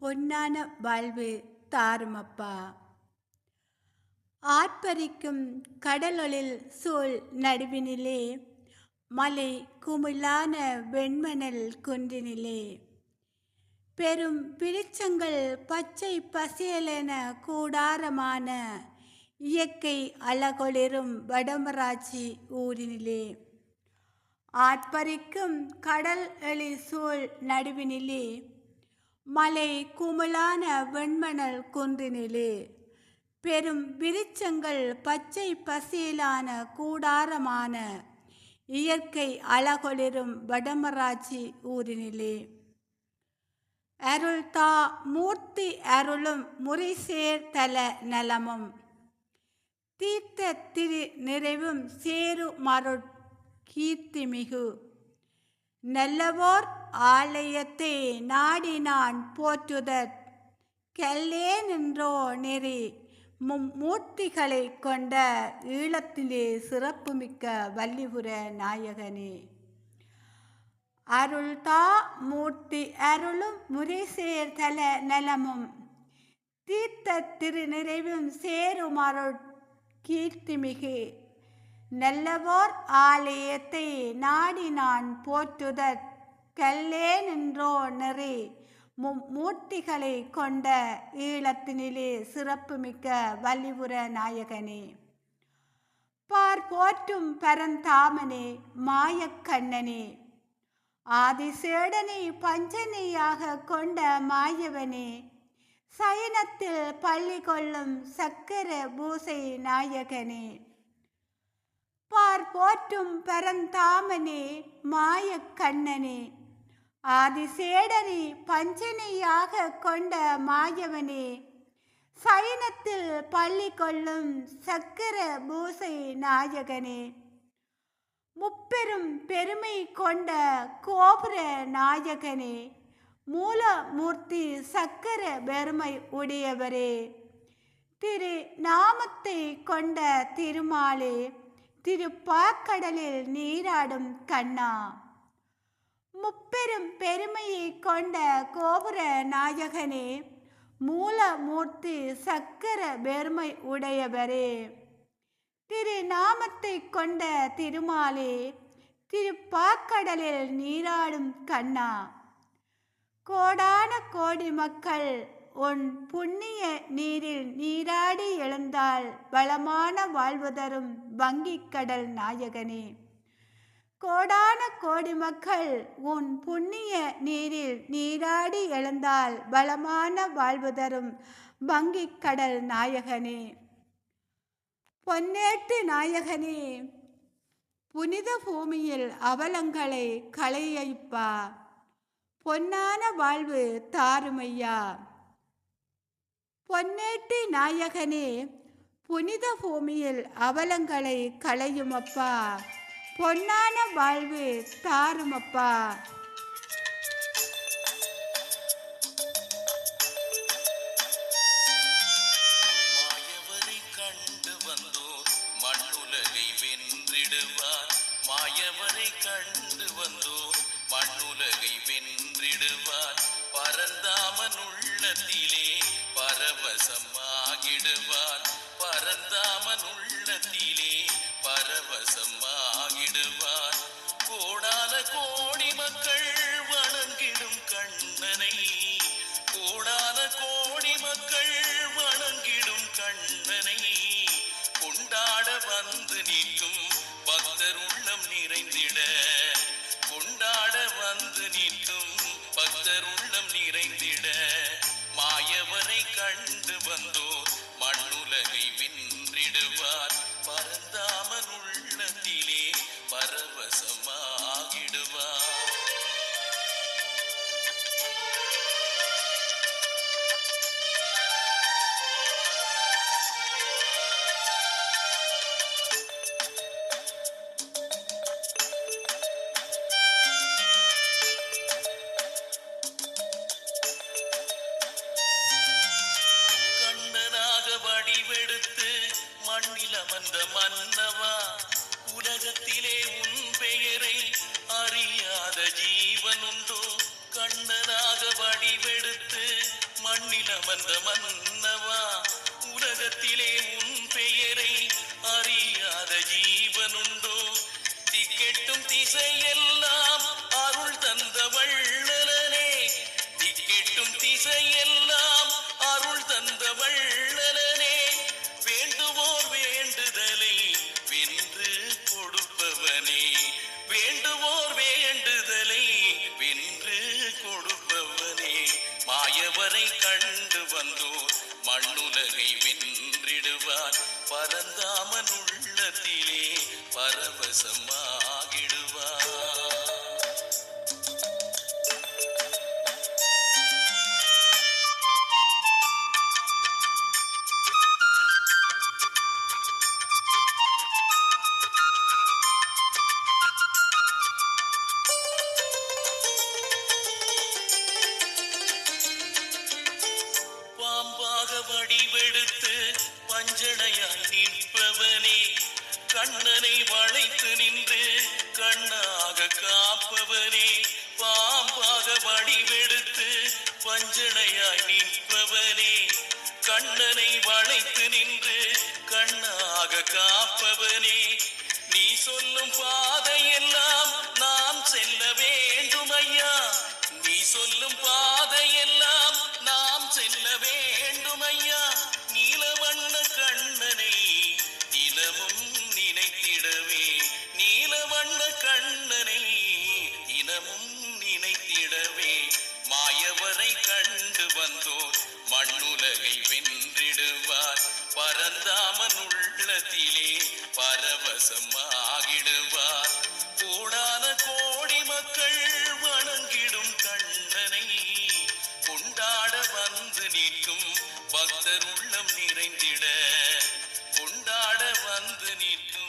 பொன்னான வாழ்வு தாருமப்பா. ஆர்ப்பரிக்கும் கடலொளில் சூழ் நடுவினிலே மலை குமிழான வெண்மணல் குன்றினிலே. பெரும் விருட்சங்கள் பச்சை பசேலென கூடாரமான இயற்கை அழகொளிரும் வடமராட்சி ஊரினிலே. ஆர்ப்பரிக்கும் கடல் எழி சூழ் நடுவினிலே மலை குமலான வெண்மணல் குன்றினிலே. பெரும் விருச்சங்கள் பச்சை பசேலான கூடாரமான இயற்கை அழகொளிரும் வடமராட்சி ஊரினிலே. அருள் தா மூர்த்தி அருளும் முறைசேர் தல நலமும். தீர்த்த திரு நிறைவும் சேரு மருட் கீர்த்திமிகு. நல்லவோர் ஆலயத்தை நாடி நான் போற்றுதற். கல்லே நின்றோ நெறி மும்மூர்த்திகளை கொண்ட ஈழத்திலே சிறப்புமிக்க வள்ளிபுர நாயகனே. அருள்தா மூர்த்தி அருளும் முறைசேர் தல நலமும் தீர்த்த திரு நிறைவும் சேருமருள் கீர்த்திமிகு. நல்லவோர் ஆலயத்தை நாடி நான் போற்றுதற். கல்லே நின்றோ நெறி. மும்மூர்த்திகளை கொண்ட ஈழத்தினிலே சிறப்புமிக்க வள்ளிபுர நாயகனே. பார் போற்றும் பரந்தாமனே மாயக்கண்ணனே ஆதிசேடனை பஞ்சனையாக கொண்ட மாயவனே. சயனத்தில் பள்ளி கொள்ளும் சக்கர பூசை நாயகனே. பார் போற்றும் பரந்தாமனே மாயக்கண்ணனே ஆதிசேடரி பஞ்சனையாக கொண்ட மாயவனே சயனத்தில் பள்ளி கொள்ளும் சக்கர பூசை நாயகனே முப்பெரும் பெருமை கொண்ட கோபுர நாயகனே மூலமூர்த்தி சக்கர பெருமை உடையவரே திரு நாமத்தை கொண்ட திருமாலே திருப்பாக்கடலில் நீராடும் கண்ணா. முப்பெரும் பெருமையை கொண்ட கோபுர நாயகனே மூலமூர்த்தி சக்கர பெருமை உடையவரே. திருநாமத்தை கொண்ட திருமாலே திருப்பாக்கடலில் நீராடும் கண்ணா. கோடான கோடி மக்கள் உன் புண்ணிய நீரில் நீராடி எழுந்தால் வளமான வாழ்வு தரும் வங்கிக் கடல் நாயகனே. கோடான கோடி மக்கள் உன் புண்ணிய நீரில் நீராடி எழுந்தால் பலமான வாழ்வு தரும் வங்கிக் கடல் நாயகனே. பொன்னேட்டு நாயகனே புனித பூமியில் அவலங்களை களையப்பா. பொன்னான வாழ்வு தாருமையா. பொன்னேட்டு நாயகனே புனித பூமியில் அவலங்களை களையுமப்பா. பொன்னான வாழ்வு தாருமப்பா. மாயவரை கண்டு வந்தோர் மண்ணுலகை வென்றிடுவார். பரந்தாமன் உள்ளத்திலே பரவசமாகிடுவார். வந்து நிற்கும். பக்தர் உள்ளம் நிறைந்திட. கொண்டாட வந்து நிற்கும். பக்தர் உள்ளம் நிறைந்திட. மாயவரை கண்டு வந்தோர் உருவெடுத்து மண்ணில் அமர்ந்த மன்னவா உலகத்திலே உன் பெயரை அறியாத ஜீவன் உண்டோ கண்ணனாக வடிவெடுத்து மண்ணில் அமர்ந்த மன்னவா உலகத்திலே உன் பெயரை அறியாத ஜீவன் உண்டோ திக்கெட்டும் திசையெல்லாம் அருள் தந்த வள்ளலனே திக்கெட்டும் திசையெல்லாம் கண்டு வந்தோர் மண்ணுலகை வென்றிடுவார். பரந்தாமன் உள்ளத்திலே பரவசமாகிடுவார். வடிவெடுத்து பஞ்சடையாய் நிற்பவனே. கண்ணனை வளைத்து நின்று கண்ணாக காப்பவனே. பாம்பாக வடிவெடுத்து பஞ்சடையாய் நிற்பவனே. கண்ணனை வளைத்து நின்று கண்ணாக காப்பவனே. நீ சொல்லும் பாதை எல்லாம் நாம் செல்ல வேண்டும் ஐயா நீ சொல்லும் பாதை வந்தோர் மண்ணுலகை வென்றிடுவார். பரந்தாமன் உள்ளத்திலே பரவசமாகிடுவார். கோடான கோடி மக்கள் வணங்கிடும் கண்ணனை. கொண்டாட வந்து நிற்கும் பக்தர் உள்ளம் நிறைந்திட. கொண்டாட வந்து நிற்கும்